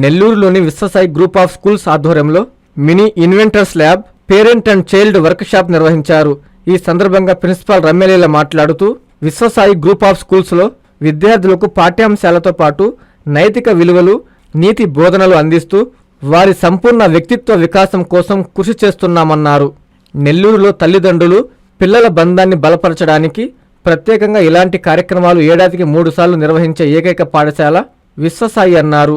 నెల్లూరులోని Vishwasai group of schools ఆధ్వర్యంలో mini inventors lab parent and child workshop నిర్వహించారు. ఈ సందర్భంగా ప్రిన్సిపాల్ రమ్యలీల మాట్లాడుతూ విశ్వసాయి గ్రూప్ ఆఫ్ స్కూల్స్లో విద్యార్థులకు పాఠ్యాంశాలతో పాటు నైతిక విలువలు నీతి బోధనలు అందిస్తూ వారి సంపూర్ణ వ్యక్తిత్వ వికాసం కోసం కృషి చేస్తున్నామన్నారు. నెల్లూరులో తల్లిదండ్రులు పిల్లల బంధాన్ని బలపరచడానికి ప్రత్యేకంగా ఇలాంటి కార్యక్రమాలు ఏడాదికి మూడుసార్లు నిర్వహించే ఏకైక పాఠశాల విశ్వసాయి అన్నారు.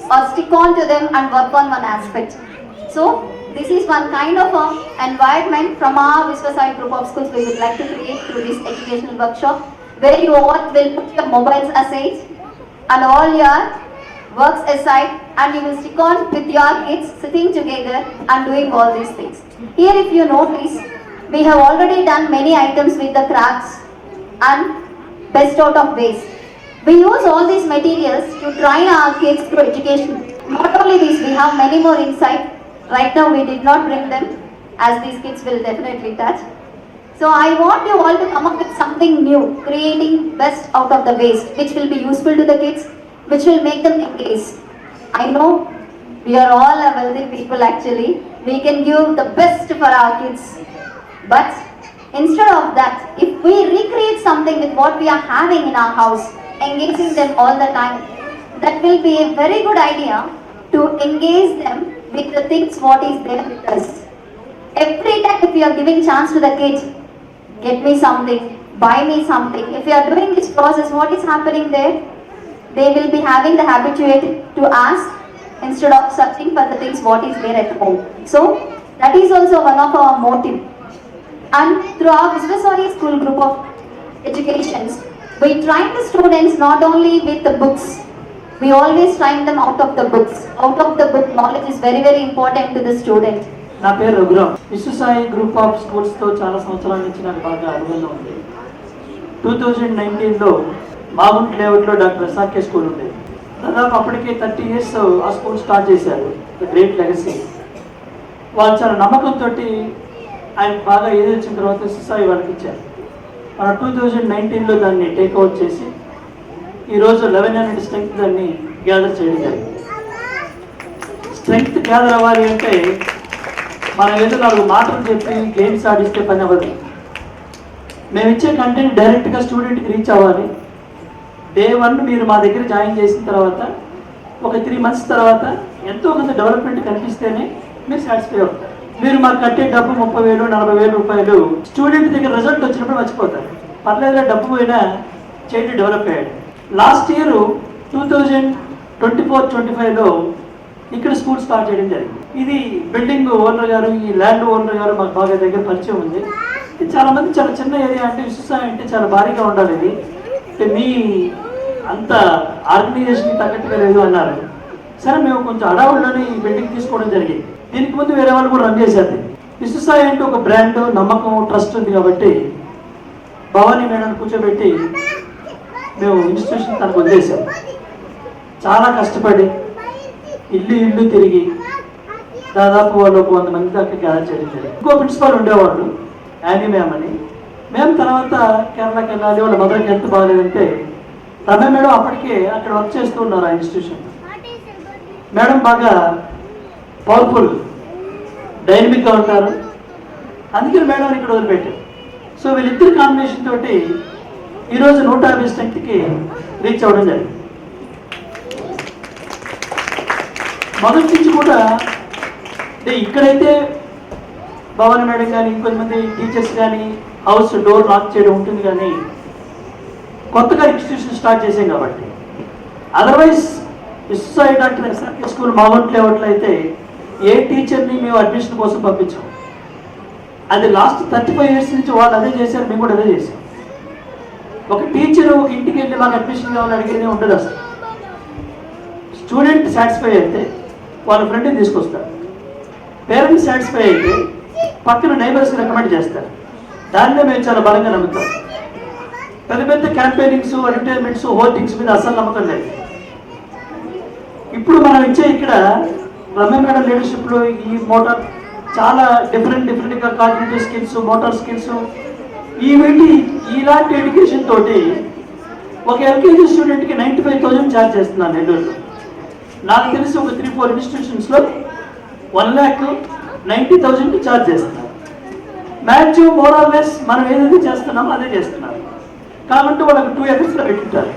or stick on to them and work on one aspect. So this is one kind of environment from our Visvasai group of schools we would like to create through this educational workshop where you all will put your mobiles aside and all your works aside and you will stick on with your kids sitting together and doing all these things. Here if you notice, we have already done many items with the crafts and best out of waste. We use all these materials to train our kids through education. Not only this, we have many more inside. Right now we did not bring them as these kids will definitely touch. So I want you all to come up with something new, creating best out of the waste, which will be useful to the kids, which will make them engaged. I know we are all a wealthy people actually. We can give the best for our kids. But instead of that, if we recreate something with what we are having in our house, engaging them all the time, that will be a very good idea to engage them with the things what is there with us. Every time if you are giving chance to the kids, get me something, buy me something. If you are doing this process, what is happening there? They will be having the habituate to ask instead of searching for the things what is there at home. So that is also one of our motive. And through our Visvasari school group of educations, we train the students not only with the books, we always train them out of the books. Out of the book knowledge is very very important to the student. నా పేరు Raghuram. Viswasai group of స్కూల్స్తో చాలా సంవత్సరాల నుంచి నాకు బాగా అనుభవంలో ఉంది. టూ థౌజండ్ నైన్టీన్లో మాగుంట్ లేఅవుట్లో డాక్టర్ ఎస్ఆర్కే స్కూల్ ఉండేది. దాదాపు అప్పటికే థర్టీ ఇయర్స్ ఆ స్కూల్ స్టార్ట్ చేశారు ద గ్రేట్ లెగసీ. వాళ్ళు చాలా నమ్మకంతో ఆయన బాగా ఏదొచ్చిన తర్వాత విశ్వసాయి వాళ్ళకి ఇచ్చారు. టూ థౌజండ్ నైన్టీన్లో దాన్ని టేక్ అవుట్ చేసి ఈరోజు లెవెన్ హండ్రెడ్ స్ట్రెంగ్త్ దాన్ని గ్యాదర్ చేయడం జరిగింది. స్ట్రెంగ్త్ గ్యాదర్ అవ్వాలి అంటే మనం ఏదో నాలుగు మాటలు చెప్పి గేమ్స్ ఆడిస్తే పని అవ్వదు. మేము ఇచ్చే కంటెంట్ డైరెక్ట్గా స్టూడెంట్కి రీచ్ అవ్వాలి. డే వన్ మీరు మా దగ్గర జాయిన్ చేసిన తర్వాత ఒక త్రీ మంత్స్ తర్వాత ఎంతో కొంత డెవలప్మెంట్ కనిపిస్తేనే మీరు సాటిస్ఫై అవుతారు. మీరు మాకు కట్టే డబ్బు ముప్పై వేలు నలభై వేలు రూపాయలు స్టూడెంట్ దగ్గర రిజల్ట్ వచ్చినప్పుడు మర్చిపోతారు. పర్లేదులే డబ్బు పోయినా చేయండి డెవలప్ అయ్యాడు last year two thousand twenty four twenty ఫైవ్లో ఇక్కడ స్కూల్ స్టార్ట్ చేయడం జరిగింది. ఇది బిల్డింగ్ ఓనర్ గారు ఈ ల్యాండ్ ఓనర్ గారు మాకు బాగా దగ్గర పరిచయం ఉంది. ఇది చాలా మంది చాలా చిన్న ఏరియా అంటే విశ్వసాయం అంటే చాలా భారీగా ఉండాలి ఇది. అంటే మీ అంత ఆర్గనైజేషన్కి తగ్గట్టుగా లేదు అన్నారు. సరే మేము కొంచెం అడవుల్లోనే ఈ బిల్డింగ్ తీసుకోవడం జరిగింది. దీనికి ముందు వేరే వాళ్ళు కూడా రన్ చేశారు. విశ్వసాయి అంటే ఒక బ్రాండ్ నమ్మకం ట్రస్ట్ ఉంది కాబట్టి భవానీ మేడం కూర్చోబెట్టి మేము ఇన్స్టిట్యూషన్ తనకు వదిలేసాం చాలా కష్టపడి ఇల్లు ఇల్లు తిరిగి దాదాపు వాళ్ళు వంద మంది దాకా గ్యాదర్ చేయడం జరిగింది. ఇంకో ప్రిన్సిపాల్ ఉండేవాళ్ళు యానీ మ్యామ్ అని. మేము తర్వాత కేరళకి వెళ్ళాలి వాళ్ళ మదర్కి ఎంత బాగాలేదంటే రమ్య మేడం అప్పటికే అక్కడ వర్క్ చేస్తూ ఉన్నారు ఆ ఇన్స్టిట్యూషన్ మేడం బాగా పవర్ఫుల్. డైనమిక్గా ఉంటారు. అందుకని మేడం ఇక్కడ వదిలిపెట్టారు. సో వీళ్ళిద్దరి కాంబినేషన్ తోటి ఈరోజు నూట యాభై స్ట్రెంత్కి రీచ్ అవ్వడం జరిగింది. మొదటి నుంచి కూడా అంటే ఇక్కడైతే భవాని మేడం కానీ ఇంకొంతమంది టీచర్స్ కానీ హౌస్ డోర్ లాక్ చేయడం ఉంటుంది కానీ కొత్తగా ఇన్స్టిట్యూషన్ స్టార్ట్ చేసాం కాబట్టి. Otherwise Vishwasai doctor SRK school మామూలు లేవట్లు ఏ టీచర్ని మేము అడ్మిషన్ కోసం పంపించాం? అది లాస్ట్ థర్టీ ఫైవ్ ఇయర్స్ నుంచి వాళ్ళు అదే చేశారు మేము కూడా అదే చేశాం. ఒక టీచర్ ఒక ఇంటికి వెళ్ళి మాకు అడ్మిషన్ కావాలని అడిగేది ఉండదు అసలు. స్టూడెంట్ సాటిస్ఫై అయితే వాళ్ళ ఫ్రెండ్ని తీసుకొస్తారు. పేరెంట్స్ సాటిస్ఫై అయితే పక్కన నైబర్స్కి రికమెండ్ చేస్తారు. దాన్నే మేము చాలా బలంగా నమ్ముతాం. పెద్ద పెద్ద క్యాంపెయినింగ్స్ అడ్వర్టైజ్మెంట్స్ హోర్డింగ్స్ మీద అసలు నమ్మకం లేదు. ఇప్పుడు మనం ఇచ్చే ఇక్కడ రమ్య మేడం లీడర్షిప్లో ఈ మోటార్ చాలా డిఫరెంట్ డిఫరెంట్గా కాగ్నిటివ్ స్కిల్స్ మోటార్ స్కిల్స్ ఈవేంటి ఇలాంటి ఎడ్యుకేషన్ తోటి ఒక ఎల్కేజీ స్టూడెంట్కి నైంటీ ఫైవ్ థౌజండ్ ఛార్జ్ చేస్తున్నాను నెల్లూరులో. నాకు తెలిసి ఒక three four ఇన్స్టిట్యూషన్స్లో one lakh ninety thousand charge చేస్తున్నారు మ్యాక్సిమం మోరాల్ లెస్ మనం ఏదైతే చేస్తున్నామో అదే చేస్తున్నారు కాబట్టి వాళ్ళకి టూ ఎకర్స్లో పెట్టుంటారు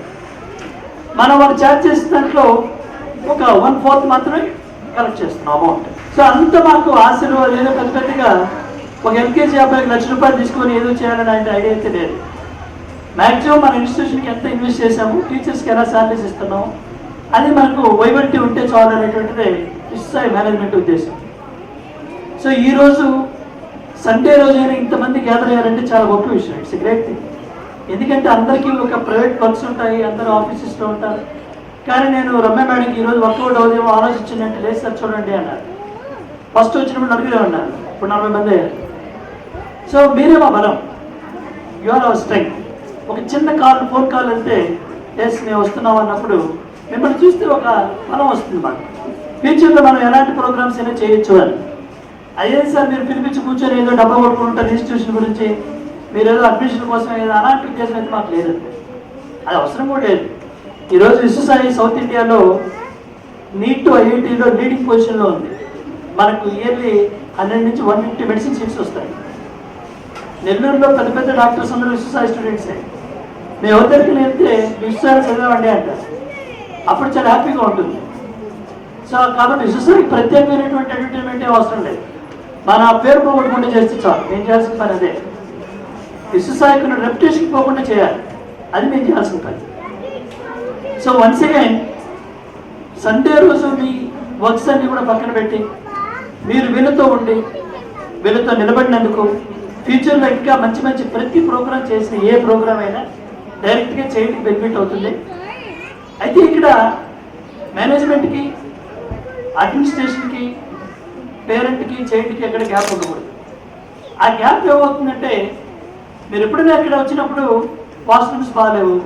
మనం వాళ్ళు ఛార్జ్ చేసిన దాంట్లో ఒక వన్ ఫోర్త్ మాత్రమే కలెక్ట్ చేస్తున్నాం అమౌంట్ సో అంత మాకు ఆశలు లేదో పెద్ద పెద్దగా ఒక ఎల్కేజీ అబ్బాయికి లక్ష రూపాయలు తీసుకొని ఏదో చేయాలని ఆయన ఐడియా అయితే లేదు. మ్యాక్సిమం మన ఇన్స్టిట్యూషన్కి ఎంత ఇన్వెస్ట్ చేసాము టీచర్స్కి ఎలా శాలరీస్ ఇస్తున్నాము అది మనకు వైబిలిటీ ఉంటే చాలు అనేటువంటిది ఇస్తాయి మేనేజ్మెంట్ ఉద్దేశం. సో ఈ రోజు సండే రోజైనా ఇంతమంది గ్యాదర్ అయ్యారంటే చాలా గొప్ప విషయం. ఇట్స్ గ్రేట్ థింగ్ ఎందుకంటే అందరికీ ఒక ప్రైవేట్ వర్క్స్ ఉంటాయి అందరూ ఆఫీసెస్లో ఉంటారు. కానీ నేను రమ్య మేడంకి ఈరోజు వర్కౌట్ అవుదేమో ఆలోచించినట్టు లేదు సార్ చూడండి అన్నారు. ఫస్ట్ వచ్చినప్పుడు నలుగురే ఉన్నారు ఇప్పుడు నలభై మంది అయ్యారు. సో మీరే మా బలం. యు ఆర్ అవర్ స్ట్రెంగ్త్ ఒక చిన్న కాల్ ఫోన్ కాల్ అంటే ఎస్ మేము వస్తున్నాం అన్నప్పుడు మిమ్మల్ని చూస్తే ఒక బలం వస్తుంది మాకు. ఫ్యూచర్లో మనం ఎలాంటి ప్రోగ్రామ్స్ అయినా చేయొచ్చు అని. అదే సార్ మీరు పిలిపించి కూర్చొని ఏదో డబ్బా కొట్టుకుంటారు ఇన్స్టిట్యూషన్ గురించి మీరు ఏదో అడ్మిషన్ కోసం ఏదో అలాంటి ఉద్దేశం అయితే మాకు లేదు. అది అవసరం కూడా లేదు. ఈరోజు విశ్వసాయి సౌత్ ఇండియాలో నీట్ ఐఐటీలో లీడింగ్ పొజిషన్లో ఉంది. మనకు ఇయర్లీ హండ్రెడ్ నుంచి వన్ ఫిఫ్టీ మెడిసిన్ సీట్స్ వస్తాయి. నెల్లూరులో పెద్ద పెద్ద డాక్టర్స్ అందరూ విశ్వసాయి స్టూడెంట్సే మేము ఎవరికి వెళ్తే విశ్వసాయి చదివామండి అంటారు అప్పుడు చాలా హ్యాపీగా ఉంటుంది. సో కాబట్టి విశ్వసాయికి ప్రత్యేకమైనటువంటి అడ్వర్టైజ్మెంట్ ఏం అవసరం లేదు. మన పేరు పోగొట్టుకుంటే చేస్తే చాలు. మేము చేయాల్సిన పని అదే. విశ్వసాయికి రెప్యుటేషన్ పోకుండా చేయాలి. అది మేము చేయాల్సిన పని. సో వన్స్ అగైన్ సండే రోజు మీ వర్క్స్ అన్ని కూడా పక్కన పెట్టి మీరు వీళ్ళతో ఉండి వీళ్ళతో నిలబడినందుకు ఫ్యూచర్లో ఇంకా మంచి మంచి ప్రతి ప్రోగ్రామ్ చేసిన ఏ ప్రోగ్రామ్ అయినా డైరెక్ట్గా చేయడానికి బెనిఫిట్ అవుతుంది. అయితే ఇక్కడ మేనేజ్మెంట్కి అడ్మినిస్ట్రేషన్కి పేరెంట్కి చైల్డ్కి ఎక్కడ గ్యాప్ ఉండకూడదు. ఆ గ్యాప్ ఏమవుతుందంటే మీరు ఎప్పుడైనా ఇక్కడ వచ్చినప్పుడు వాష్రూమ్స్ బాగాలేవు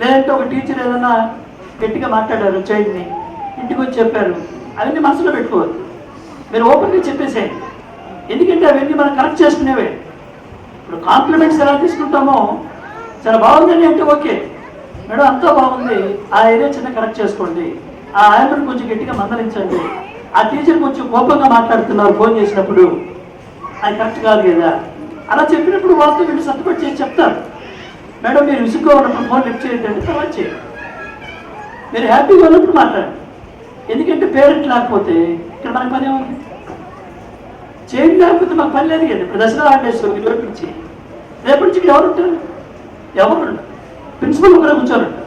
లేదంటే ఒక టీచర్ ఏదైనా గట్టిగా మాట్లాడారు చైల్డ్ని ఇంటికి వచ్చి చెప్పారు. అవన్నీ మనసులో పెట్టుకోవద్దు. మీరు ఓపెన్గా చెప్పేసేయండి. ఎందుకంటే అవన్నీ మనం కరెక్ట్ చేసుకునేవే. ఇప్పుడు కాంప్లిమెంట్స్ ఎలా తీసుకుంటామో చాలా బాగుందని అంటే ఓకే. మేడం అంతా బాగుంది. ఆ ఏరియా చిన్న కరెక్ట్ చేసుకోండి. ఆ ఆయనను కొంచెం గట్టిగా మందలించండి. ఆ టీచర్ కొంచెం కోపంగా మాట్లాడుతున్నారు ఫోన్ చేసినప్పుడు. అది కరెక్ట్ కాదు కదా. అలా చెప్పినప్పుడు వాళ్ళతో వీళ్ళు సర్దుబాటు చేసి చెప్తారు. మేడం మీరు విసుగ్గా ఉన్నప్పుడు ఫోన్ లిఫ్ట్ చేయొద్దండి తర్వాత చేయండి. మీరు హ్యాపీగా ఉన్నప్పుడు మాట్లాడండి. ఎందుకంటే పేరెంట్ లేకపోతే ఇక్కడ మనకి పని ఏముంది? చేయండి లేకపోతే మాకు పని లేదు కదా ఇప్పుడు దసరా రేపు నుంచి రేపటి నుంచి ఇక్కడ ఎవరు ఉంటారు? ఎవరు ఉండరు. ప్రిన్సిపల్ ఒకరే కూర్చోరు ఉంటారు.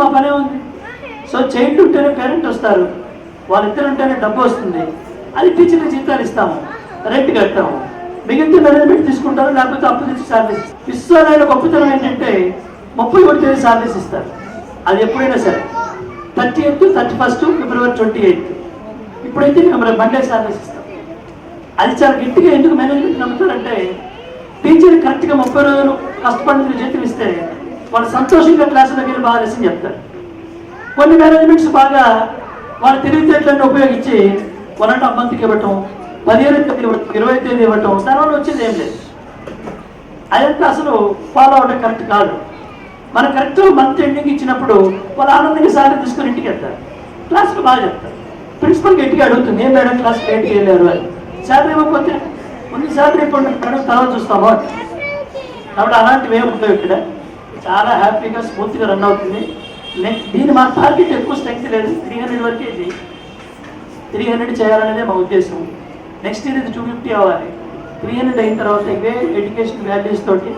మా పని ఏముంది? సో చైల్డ్ ఉంటేనే పేరెంట్ వస్తారు. వాళ్ళిద్దరు ఉంటేనే డబ్బు వస్తుంది. అది టీచర్కి జీతాలు ఇస్తాము. రెంట్ కట్టాము మిగిలితే మేనేజ్మెంట్ తీసుకుంటారు లేకపోతే అప్పు తెచ్చి సాలరీస్ విశ్వనారాయణ గొప్పతనం ఏంటంటే ముప్పై ఒకటి తేదీ ఇస్తారు. అది ఎప్పుడైనా సరే. Thirty eighth thirty first February twenty eighth. ఇప్పుడైతే మేము మండే సర్వీస్ ఇస్తాం. అది చాలా గట్టిగా ఎందుకు మేనేజ్మెంట్ నమ్ముతారంటే టీచర్ కరెక్ట్గా ముప్పై రోజులు కష్టపడిన జీతం ఇస్తే వాళ్ళు సంతోషంగా క్లాస్ దగ్గర బాగా లెసన్ చెప్తారు. కొన్ని మేనేజ్మెంట్స్ బాగా వాళ్ళ తెలివితేటలన్నీ ఉపయోగించి వన్ అండ్ హాఫ్ మంత్కి ఇవ్వటం పదిహేను తేదీ ఇవ్వటం ఇరవై తేదీ ఇవ్వటం. దానివల్ల వచ్చేది ఏం లేదు. అదంతా అసలు ఫాలో అవడం కరెక్ట్ కాదు. మన కరెక్ట్ మంత్ ఎండింగ్ ఇచ్చినప్పుడు వాళ్ళు ఆనందంగా సార్ తీసుకొని ఇంటికి వెళ్తారు. క్లాస్లో బాగా చెప్తారు. ప్రిన్సిపల్ గట్టిగా అడుగుతుంది ఏం మేడం క్లాస్ లేట్గా వెళ్ళారు అని. శాలరీ ఇవ్వకపోతే ముందు శాలరీ ఇప్పుడు మేడం తర్వాత చూస్తామా. కాబట్టి అలాంటివి ఏమి ఉండవు ఇక్కడ. చాలా హ్యాపీగా స్మూత్గా రన్ అవుతుంది. నెక్స్ట్ దీని మా టార్గెట్ ఎక్కువ స్ట్రెంగ్త్ లేదు. త్రీ హండ్రెడ్ వరకే ఇది. త్రీ హండ్రెడ్ చేయాలనేదే మా ఉద్దేశం. నెక్స్ట్ ఇయర్ ఇది టూ ఫిఫ్టీ అవ్వాలి త్రీ హండ్రెడ్ అయిన తర్వాత ఇవే ఎడ్యుకేషన్ వాల్యూస్ తోటి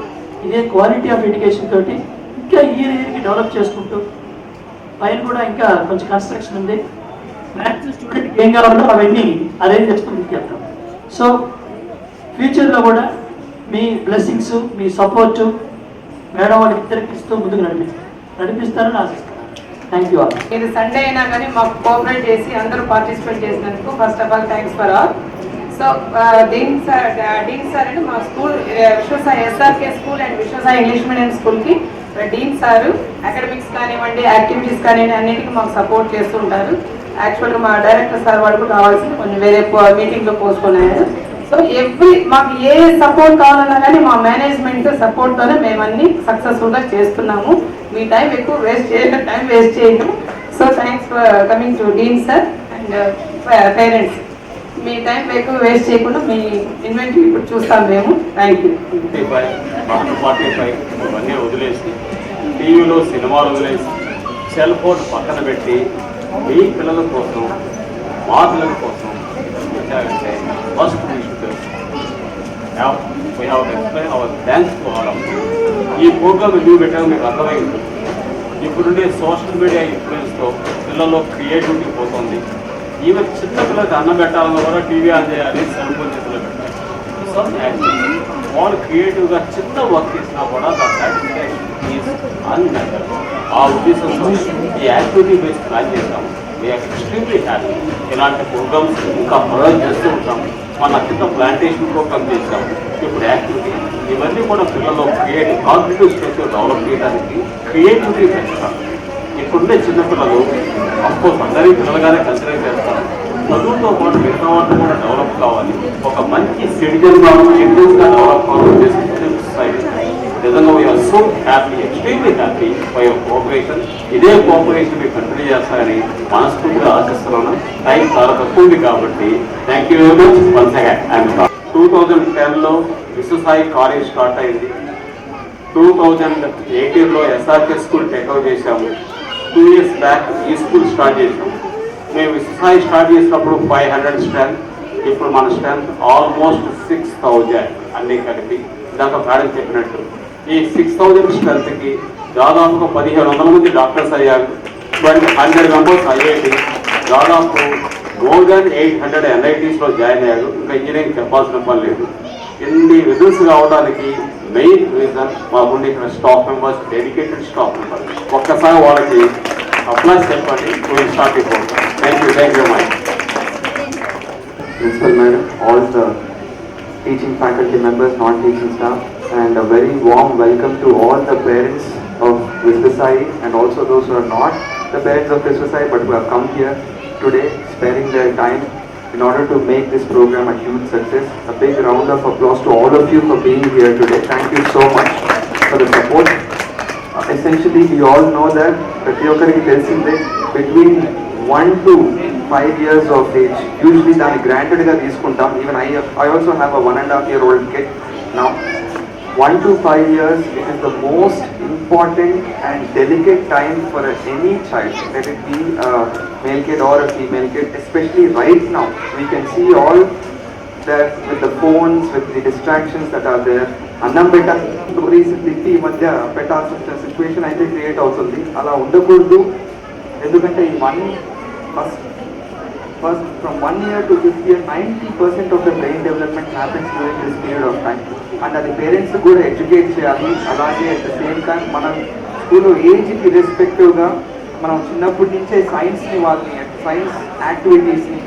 ఇదే క్వాలిటీ ఆఫ్ ఎడ్యుకేషన్ తోటి ఇంకా ఇయర్ ఇయర్కి డెవలప్ చేసుకుంటూ పైన కూడా ఇంకా కొంచెం కన్స్ట్రక్షన్ ఉంది. మ్యాథ్స్ స్టూడెంట్కి ఏం కావాలో అవన్నీ అరేంజ్ చేసుకుని తీసుకెళ్తాం. సో ఫ్యూచర్లో కూడా మీ బ్లెస్సింగ్స్ మీ సపోర్టు మేడం వాళ్ళకి ఇద్దరికి ఇస్తూ ముందుకు నడిపిస్తారు నడిపిస్తారని ఆశిస్తాను థ్యాంక్ యూ ఆల్ ఇది సండే అయినా కానీ మాకు కోఆపరేట్ చేసి అందరూ పార్టిసిపేట్ చేసినందుకు first of all thanks for all so dean sir dean sir అంటే మా school Vishwasai SRK school and Vishwasai English medium స్కూల్కి డీన్ సారు అకాడమిక్స్ కానివ్వండి యాక్టివిటీస్ కానివ్వండి అన్నిటికీ మాకు సపోర్ట్ చేస్తూ ఉంటారు. యాక్చువల్గా మా డైరెక్టర్ సార్ వాళ్ళు కావాల్సింది కొన్ని కొంచెం వేరే మీటింగ్లో పోస్ట్పోన్ సో ఎవ్రీ మాకు ఏ సపోర్ట్ కావాలన్నా కానీ మా మేనేజ్మెంట్ సపోర్ట్తోనే మేము అన్ని సక్సెస్ఫుల్గా చేస్తున్నాము. మీ టైం ఎక్కువ వేస్ట్ చేయడం టైం వేస్ట్ చేయడం. So thanks for coming to dean sir and parents. Me time ఎక్కువ వేస్ట్ చేయకుండా మీ ఇన్వెంటరీ ఇప్పుడు చూస్తాం మేము. Thank you fifty forty five ఇవన్నీ వదిలేసి టీవీలో సినిమాలు వదిలేసి సెల్ ఫోన్ పక్కన పెట్టి మీ పిల్లల కోసం మా పిల్లల కోసం వచ్చారంటే first we have explain our thanks to all ఈ ప్రోగ్రామ్ ఎందుకు పెట్టామో మీకు అర్థమైంది. ఇప్పుడుండే సోషల్ మీడియా ఇన్ఫ్లుయెన్స్తో పిల్లల్లో క్రియేటివిటీ పోతుంది. ఈవెన్ చిన్న పిల్లలకి అన్నం పెట్టాలన్నా కూడా టీవీ ఆన్ చేయాలి సెల్ ఫోన్ చేతిలో పెట్టాలి. యాక్టివిటీ వాళ్ళు క్రియేటివ్గా చిన్న వర్క్ చేసినా కూడా ద సాటిస్ఫాక్షన్ ఈజ్ ఆ ఉద్దేశంతో ఈ యాక్టివిటీ బేస్ ప్లాన్ చేస్తాము వీఆర్ ఎక్స్ట్రీమ్లీ హ్యాపీ ఇలాంటి ప్రోగ్రామ్స్ ఇంకా ప్రొవైడ్ చేస్తూ ఉంటాం. మన కింద ప్లాంటేషన్ ప్రోగ్రామ్ చేసాం ఇప్పుడు యాక్టివిటీ ఇవన్నీ కూడా పిల్లల్లో క్రియేటివ్ కాగ్నిటివ్ స్టేజ్ డెవలప్ చేయడానికి క్రియేటివిటీ పెంచుతాం. ఇప్పుడుండే చిన్నపిల్లలు అఫ్కోర్స్ అందరి పిల్లలుగానే కన్సిడర్ చేస్తారు. చదువుతో పాటు మిగతా వాళ్ళు కూడా డెవలప్ కావాలి. ఒక మంచి సిటిజన్గా సిటిజన్స్గా డెవలప్ కావాలని సొసైటీ నిజంగా we are so happy extremely happy by your cooperation ఇదే కోఆపరేషన్ మీరు కంటిన్యూ చేస్తారని మనస్ఫూర్తిగా ఆశిస్తున్నాను. టైం చాలా తక్కువ ఉంది కాబట్టి thank you very much once again two thousand టెన్లో విశ్వసాయి కాలేజ్ స్టార్ట్ అయింది. టూ థౌజండ్ ఎయిటీన్లో ఎస్ఆర్కే స్కూల్ టేక్అవుట్ చేశాము. టూ ఇయర్స్ బ్యాక్ ఈ స్కూల్ స్టార్ట్ చేశాము. మేము ఇస్రాయి స్టార్ట్ చేసినప్పుడు ఫైవ్ హండ్రెడ్ స్ట్రెంత్ ఇప్పుడు మన స్ట్రెంత్ ఆల్మోస్ట్ సిక్స్ థౌజండ్ అన్నీ కలిపి ఇందాక మేడం చెప్పినట్టు. ఈ సిక్స్ థౌజండ్ స్ట్రెంత్కి దాదాపుగా పదిహేను వందల మంది డాక్టర్స్ అయ్యారు. ట్వంటీ హండ్రెడ్ మెంబర్స్ ఐఐటి దాదాపు మోర్ దాన్ ఎయిట్ హండ్రెడ్ ఎన్ఐటీస్లో జాయిన్ అయ్యారు. ఇంకా ఇంజనీరింగ్ చెప్పాల్సిన పని లేదు. ఇన్ని రిజల్ట్స్ రావడానికి మెయిన్ రీజన్ మాకుండి ఇక్కడ staff members dedicated staff members ఒక్కసారి వాళ్ళకి అప్లై చెప్పండి. విల్ స్టార్ట్ అయిపోతాం Thank you, thank you, Mike. Principal Madam, all the teaching faculty members, non-teaching staff, and a very warm welcome to all the parents of Visvasai and also those who are not the parents of Visvasai but who have come here today, sparing their time in order to make this program a huge success. A big round of applause to all of you for being here today. Thank you so much for the support. Uh, essentially, we all know that ಪ್ರತಿಯೊಬ್ಬರಿಗೆ is between. One to five years of age usually దాన్ని గ్రాంటెడ్గా తీసుకుంటాం. Even I I also have a one and half year old kid నా one to five years it is the most important and delicate time for any child that it be male kid or female kid especially right now we can see all that with the phones, with the distractions that are there, అన్నం పెట్ట stories recently ఈ మధ్య పెట్టాల్సిన situation అయితే create అవుతుంది. అలా ఉండకూడదు. ఎందుకంటే ఈ one first first from one year to fifth year ninety percent of the brain development happens during this period of time and అది పేరెంట్స్ కూడా ఎడ్యుకేట్ చేయాలి. అలాగే అట్ ద సేమ్ టైం మనం స్కూల్లో ఏజ్కి రెస్పెక్టివ్గా మనం చిన్నప్పటి నుంచే సైన్స్ని వాళ్ళని సైన్స్ యాక్టివిటీస్ని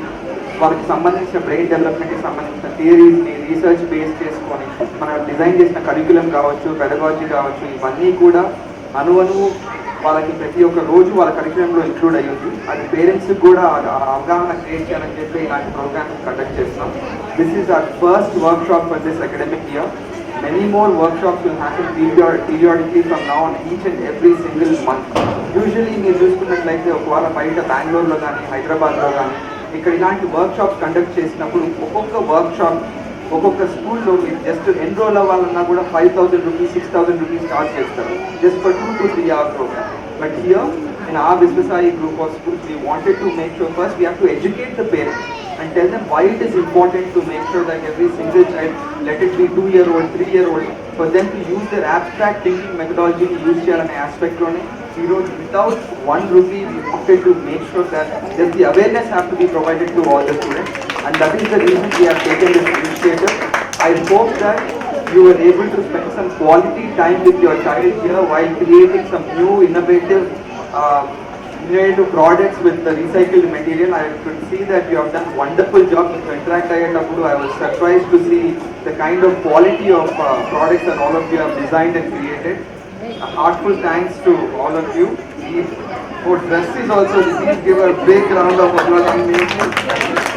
వాళ్ళకి సంబంధించిన బ్రెయిన్ డెవలప్మెంట్కి సంబంధించిన థియరీస్ని రీసెర్చ్ బేస్ చేసుకొని మనం డిజైన్ చేసిన కరికులం కావచ్చు పెడగాలజీ కావచ్చు ఇవన్నీ కూడా అనువను వాళ్ళకి ప్రతి ఒక్క రోజు వాళ్ళ కరికులంలో ఇంక్లూడ్ అయ్యింది అది పేరెంట్స్కి కూడా అవగాహన క్రియేట్ చేయాలని చెప్పి ఇలాంటి ప్రోగ్రామ్స్ కండక్ట్ చేస్తున్నాం. This is our first workshop for this academic year many more workshops will period, periodically from now on each and every single month usually మీరు చూసుకున్నట్లయితే ఒకవేళ బయట బెంగళూరులో కానీ హైదరాబాద్లో కానీ ఇక్కడ ఇలాంటి వర్క్ షాప్స్ కండక్ట్ చేసినప్పుడు ఒక్కొక్క వర్క్ షాప్ ఒక్కొక్క స్కూల్లో మీరు జస్ట్ ఎన్రోల్ అవ్వాలన్నా కూడా five thousand rupees six thousand rupees charge చేస్తారు just for two to three hour programme but here in our Visvasai group of schools, we wanted to make sure first we have to educate the parents and tell them why it is important to make sure that every single child, let it be two year old, three year old, for them to use their abstract thinking methodology to use చేయాలనే aspect లోనే ఈ రోజు without one rupee we wanted to make sure that just the awareness have to be provided to all the students And that is the reason we have taken this initiative. I hope that you were able to spend some quality time with your child here while creating some new innovative uh, innovative products with the recycled material. I could see that you have done wonderful job with Interact Ayatapudu. I was surprised to see the kind of quality of uh, products that all of you have designed and created. A heartful thanks to all of you. For dresses also, please give a big round of applause.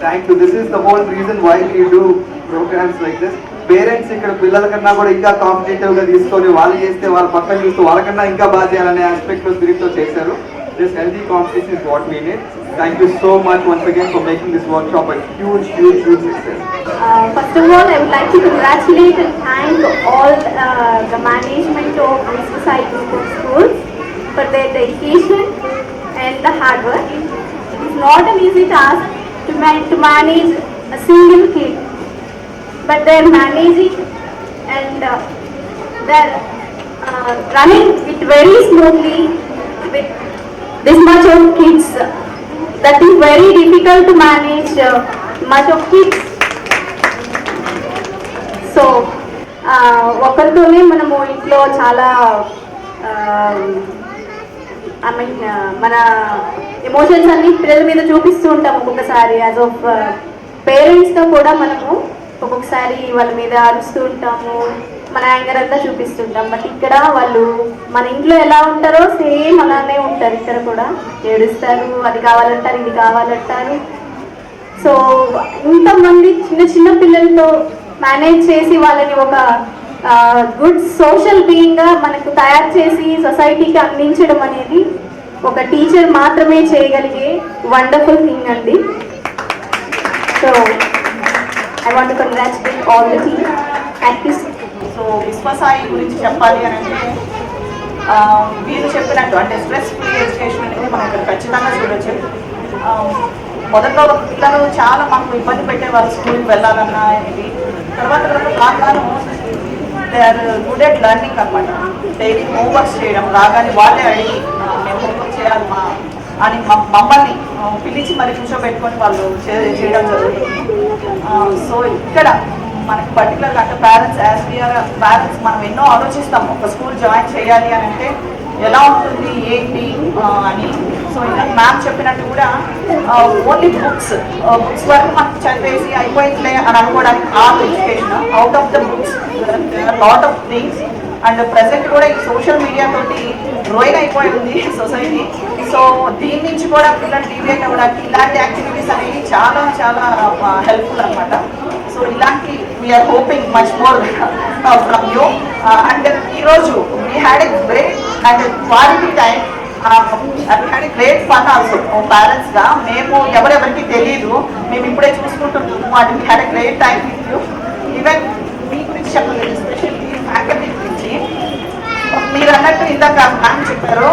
Thank you reason why do programs like parents ఇక్కడ పిల్లల కన్నా కూడా ఇంకా కాంపిటేటివ్గా తీసుకొని వాళ్ళు చేస్తే వాళ్ళ పక్కన చూస్తే వాళ్ళకన్నా ఇంకా బాగా చేయాలనే ఆస్పెక్ట్తో చేశారు. This healthy competition is what mean it thank you so much once again for making this workshop huge huge first of all I would like to congratulate and thank all the management of ICI for their and the hard work. It is not an easy task to, man- to manage a single kid, but they are managing and uh, they are uh, running it very smoothly with this much of kids. That is very difficult to manage uh, much of kids. So ఒకరితోనే మనము ఇంట్లో చాలా I mean uh, మన emotions అన్ని పిల్లల మీద చూపిస్తూ ఉంటాం ఒక్కొక్కసారి యాజ్ ఆఫ్ పేరెంట్స్తో కూడా మనము ఒక్కొక్కసారి వాళ్ళ మీద అరుస్తూ ఉంటాము మన యాంగర్ అంతా చూపిస్తుంటాం బట్ ఇక్కడ వాళ్ళు మన ఇంట్లో ఎలా ఉంటారో సేమ్ అలానే ఉంటారు. ఇక్కడ కూడా ఏడుస్తారు అది కావాలంటారు ఇది కావాలంటారు. సో ఇంతమంది చిన్న చిన్న పిల్లలతో మేనేజ్ చేసి వాళ్ళని ఒక గుడ్ సోషల్ బీయింగ్గా మనకు తయారు చేసి సొసైటీకి అందించడం అనేది ఒక టీచర్ మాత్రమే చేయగలిగే వండర్ఫుల్ థింగ్ అండి. So I want congratulate all the team thank you so Vishwasai గురించి చెప్పాలి అని అంటే ఆ, వీరు చెప్పినట్టు అంటే స్ట్రెస్ ఫ్రీ ఎడ్యుకేషన్ అనేది మనం ఇక్కడ ఖచ్చితంగా చూడొచ్చు. మొదట్లో పిల్లలు చాలా మాకు ఇబ్బంది పెట్టేవారు స్కూల్కి వెళ్ళాలన్నా ఇది తర్వాత తర్వాత రాగాను they are good at learning అనమాట డైలీ హోంవర్క్స్ చేయడం రాగానే వాళ్ళే అడిగి మేము హోంవర్క్ చేయాలి మా అని మమ్మల్ని పిలిచి మరి కూర్చోబెట్టుకొని వాళ్ళు చే- చేయడం జరుగుతుంది సో ఇక్కడ మనకి పర్టికులర్గా అంటే పేరెంట్స్ యాజ్ వియర్ పేరెంట్స్ మనం ఎన్నో ఆలోచిస్తాం. ఒక స్కూల్ జాయిన్ చేయాలి అని అంటే ఎలా ఉంటుంది ఏంటి అని. సో ఇంకా మ్యామ్ చెప్పినట్టు కూడా ఓన్లీ బుక్స్ బుక్స్ వరకు మనకి చదివేసి అయిపోయిందిలే అని అనుకోవడానికి కాదు education out of the books lot of things and present కూడా ఈ సోషల్ మీడియా తోటి రోయిన్ అయిపోయి ఉంది సొసైటీ సో దీని నుంచి కూడా పిల్లలు డివియేట్ అవ్వడానికి ఇలాంటి యాక్టివిటీస్ అనేవి చాలా చాలా హెల్ప్ఫుల్ అనమాట సో ఇలాంటి we are hoping much more from you and ఈరోజు we had a great and quality time had కానీ గ్రేట్ ఫన్ ఆల్సో పేరెంట్స్గా మేము ఎవరెవరికి తెలియదు మేము ఇప్పుడే చూసుకుంటున్నాము and we had great time with you even మీ గురించి చెప్పలేదు ఎస్పెషల్లీ ఫ్యాకల్టీ గురించి. మీరు అన్నట్టు ఇందాక మ్యామ్ చెప్పారు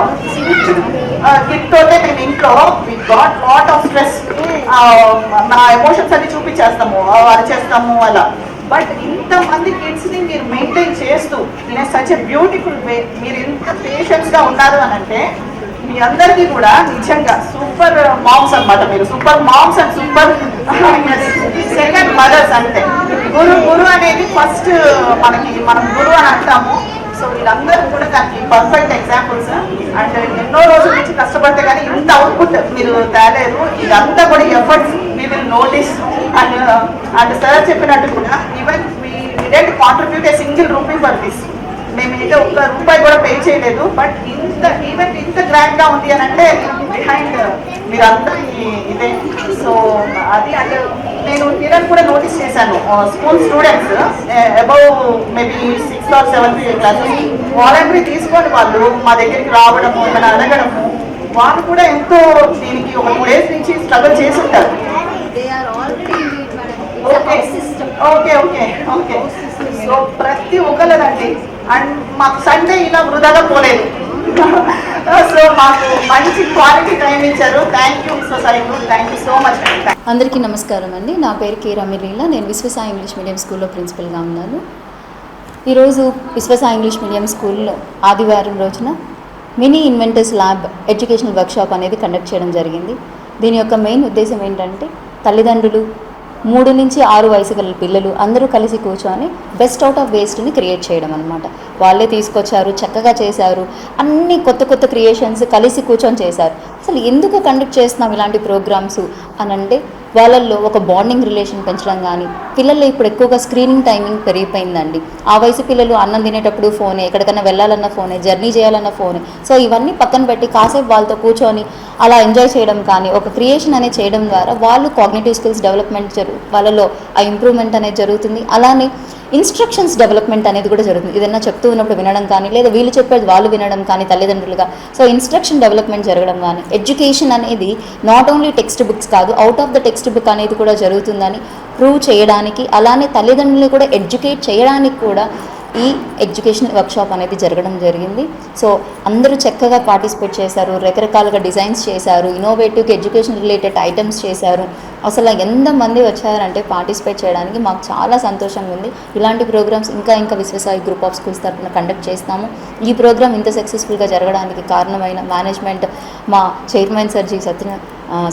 కిట్ తోటే మేము ఇంట్లో we got lot of stress నా ఎమోషన్స్ అన్ని చూపించేస్తాము అరిచేస్తాము అలా. బట్ ఇంతమంది కిడ్స్ని మీరు మెయింటైన్ చేస్తూ in such a beautiful way మీరు ఎంత పేషెన్స్గా ఉన్నారు అని అంటే మీ అందరికీ కూడా నిజంగా సూపర్ మామ్స్ అన్నమాట మీరు. Super moms and super second mothers అంటే గురు గురు అనేది ఫస్ట్ మనకి మనం గురు అని అంటాము. సో వీళ్ళందరూ కూడా దానికి పర్ఫెక్ట్ ఎగ్జాంపుల్స్ అండ్ ఎన్నో రోజుల నుంచి కష్టపడితే కానీ ఇంత అవుట్పుట్ మీరు తేలేరు ఇదంతా కూడా efforts me will notice and and sir చెప్పినట్టు కూడా even we didn't contribute a single rupee for this మేమైతే ఒక్క రూపాయి కూడా పే చేయలేదు. బట్ ఇంత ఈవెంట్ ఇంత గ్రాండ్గా ఉంది అని అంటే బిహైండ్ uh, మీరందరికీ ఇదే. సో అది అంటే నేను తీరని కూడా నోటీస్ చేశాను. School students above maybe six or seventh classes voluntary తీసుకొని వాళ్ళు మా దగ్గరికి రావడము ఏమైనా అడగడము. వాళ్ళు కూడా ఎంతో దీనికి ఒక టూ డేస్ నుంచి స్ట్రగుల్ చేసి ఉంటారు okay okay okay okay so ప్రతి ఒక్కళ్ళదండి అండ్ మాకు సండే ఇలా వృధాగా పోలేదు. సో మాకు మంచి క్వాలిటీ టైం ఇచ్చారు. Thank you thank you so much అందరికీ నమస్కారం అండి. నా పేరు కే రమీలీల నేను విశ్వసాయి ఇంగ్లీష్ మీడియం స్కూల్లో ప్రిన్సిపల్గా ఉన్నాను. ఈరోజు విశ్వసాయి ఇంగ్లీష్ మీడియం స్కూల్లో ఆదివారం రోజున mini inventors lab educational workshop అనేది కండక్ట్ చేయడం జరిగింది. దీని యొక్క మెయిన్ ఉద్దేశం ఏంటంటే తల్లిదండ్రులు మూడు నుంచి ఆరు వయసు గల పిల్లలు అందరూ కలిసి కూర్చొని బెస్ట్ అవుట్ ఆఫ్ వేస్ట్ని క్రియేట్ చేయడం అనమాట వాళ్ళే తీసుకొచ్చారు చక్కగా చేశారు అన్ని కొత్త కొత్త క్రియేషన్స్ కలిసి కూర్చొని చేశారు. అసలు ఎందుకు కండక్ట్ చేస్తున్నాం ఇలాంటి ప్రోగ్రామ్స్ అని అంటే వాళ్ళల్లో ఒక బాండింగ్ రిలేషన్ పెంచడం కానీ పిల్లలు ఇప్పుడు ఎక్కువగా స్క్రీనింగ్ టైమింగ్ పెరిగిపోయిందండి. ఆ వయసు పిల్లలు అన్నం తినేటప్పుడు ఫోనే ఎక్కడికైనా వెళ్ళాలన్న ఫోనే జర్నీ చేయాలన్న ఫోనే సో ఇవన్నీ పక్కన పెట్టి కాసేపు వాళ్ళతో కూర్చొని అలా ఎంజాయ్ చేయడం కానీ ఒక క్రియేషన్ అనేది చేయడం ద్వారా వాళ్ళు కాగ్నేటివ్ స్కిల్స్ డెవలప్మెంట్ జరుగు వాళ్ళలో ఆ ఇంప్రూవ్మెంట్ అనేది జరుగుతుంది. అలానే ఇన్స్ట్రక్షన్స్ డెవలప్మెంట్ అనేది కూడా జరుగుతుంది. ఏదైనా చెప్తూ ఉన్నప్పుడు వినడం కానీ లేదా వీళ్ళు చెప్పేది వాళ్ళు వినడం కానీ తల్లిదండ్రులుగా. సో ఇన్స్ట్రక్షన్ డెవలప్మెంట్ జరగడం కానీ ఎడ్యుకేషన్ అనేది నాట్ ఓన్లీ టెక్స్ట్ బుక్స్ కాదు out of the text book అనేది కూడా జరుగుతుందని ప్రూవ్ చేయడానికి అలానే తల్లిదండ్రులు కూడా ఎడ్యుకేట్ చేయడానికి కూడా ఈ ఎడ్యుకేషన్ వర్క్షాప్ అనేది జరగడం జరిగింది. సో అందరూ చక్కగా పార్టిసిపేట్ చేశారు రకరకాలుగా డిజైన్స్ చేశారు ఇన్నోవేటివ్ ఎడ్యుకేషన్ రిలేటెడ్ ఐటమ్స్ చేశారు. అసలు ఎంతమంది వచ్చారంటే పార్టిసిపేట్ చేయడానికి మాకు చాలా సంతోషంగా ఉంది. ఇలాంటి ప్రోగ్రామ్స్ ఇంకా ఇంకా విశ్వసాయి గ్రూప్ ఆఫ్ స్కూల్స్ తరఫున కండక్ట్ చేస్తాము. ఈ ప్రోగ్రామ్ ఇంత సక్సెస్ఫుల్గా జరగడానికి కారణమైన మేనేజ్మెంట్ మా chairman sir G Satya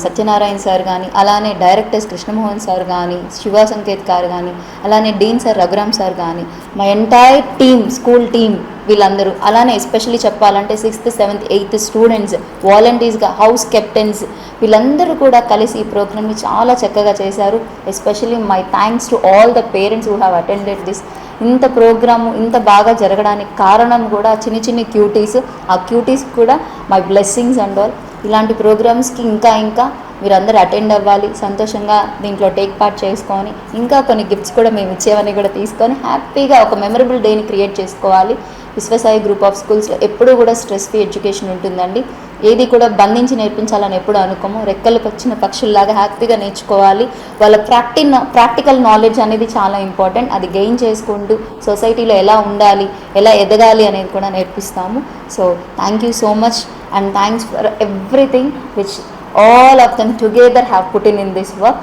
Satyanarayana sir కానీ అలానే డైరెక్టర్స్ కృష్ణమోహన్ సార్ కానీ శివ సంకేత్ గారు కానీ అలానే డీన్ సార్ రఘురామ్ సార్ కానీ మా ఎంటైర్ టీమ్ స్కూల్ టీమ్ వీళ్ళందరూ. అలానే ఎస్పెషల్లీ చెప్పాలంటే సిక్స్త్ సెవెంత్ ఎయిత్ స్టూడెంట్స్ వాలంటీర్స్గా హౌస్ కెప్టెన్స్ వీళ్ళందరూ కూడా కలిసి ఈ ప్రోగ్రామ్ని చాలా చక్కగా చేశారు. Especially my thanks to all the parents who have attended this ఇంత ప్రోగ్రాము ఇంత బాగా జరగడానికి కారణం కూడా చిన్ని చిన్ని క్యూటీస్ ఆ క్యూటీస్ కూడా మై బ్లెస్సింగ్స్ అండ్ ఆల్ ఇలాంటి ప్రోగ్రామ్స్కి ఇంకా ఇంకా మీరందరూ అటెండ్ అవ్వాలి. సంతోషంగా దీంట్లో టేక్ పార్ట్ చేసుకొని ఇంకా కొన్ని గిఫ్ట్స్ కూడా మేము ఇచ్చేవన్నీ కూడా తీసుకొని హ్యాపీగా ఒక మెమరబుల్ డేని క్రియేట్ చేసుకోవాలి. విశ్వసాయి గ్రూప్ ఆఫ్ స్కూల్స్లో ఎప్పుడూ కూడా స్ట్రెస్ ఫ్రీ ఎడ్యుకేషన్ ఉంటుందండి. ఏది కూడా బంధించి నేర్పించాలని ఎప్పుడు అనుకోము. రెక్కలకు వచ్చిన పక్షుల్లాగా హ్యాపీగా నేర్చుకోవాలి. వాళ్ళ ప్రాక్టి ప్రాక్టికల్ నాలెడ్జ్ అనేది చాలా ఇంపార్టెంట్. అది గెయిన్ చేసుకుంటూ సొసైటీలో ఎలా ఉండాలి ఎలా ఎదగాలి అనేది కూడా నేర్పిస్తాము. So thank you so much and thanks for everything which all of them together have put in in this work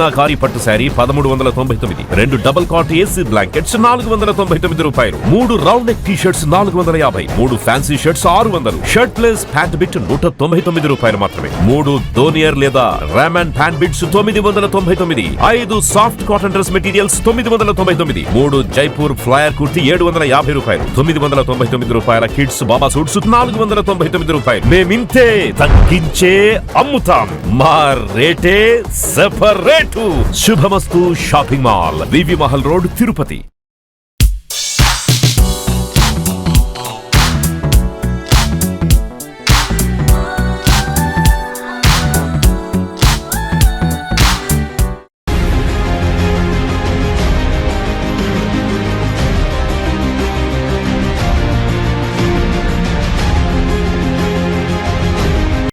Carey పట్టు శారీ పదమూడు వందల తొంభై తొమ్మిది రెండు డబుల్ కాట్ ఏసీ బ్లాంకెట్స్ నాలుగు వందల తొంభై తొమ్మిది రూపాయలు మూడు రౌండ్ నెక్ టీ షర్ట్స్ నాలుగు వందల యాభై మూడు ఫ్యాన్సీ షర్ట్స్ ఆరు వందలు. షర్ట్ ప్లేస్ ప్యాంట్ బిట్ నూట తొంభై తొమ్మిది రూపాయలు మాత్రమే. మూడు దోనియర్ లేదా రామన్ ప్యాంట్ బిట్స్ తొమ్మిది వందల తొంభై తొమ్మిది ఐదు సాఫ్ట్ కాటన్ డ్రెస్ మెటీరియల్స్ తొమ్మిది వందల తొంభై తొమ్మిది మూడు జైపూర్ ఫ్లయర్ కుర్తి ఏడు వందల యాభై రూపాయలు తొమ్మిది వందల తొంభై తొమ్మిది రూపాయల కిడ్స్ బాబా సూట్స్ నాలుగు వందల తొంభై తొమ్మిది రూపాయలు. మేమింతే తగ్గించే అమ్ముతాం. మా రేటే separate. Subhamasthu shopping mall VV Mahal road Tirupati.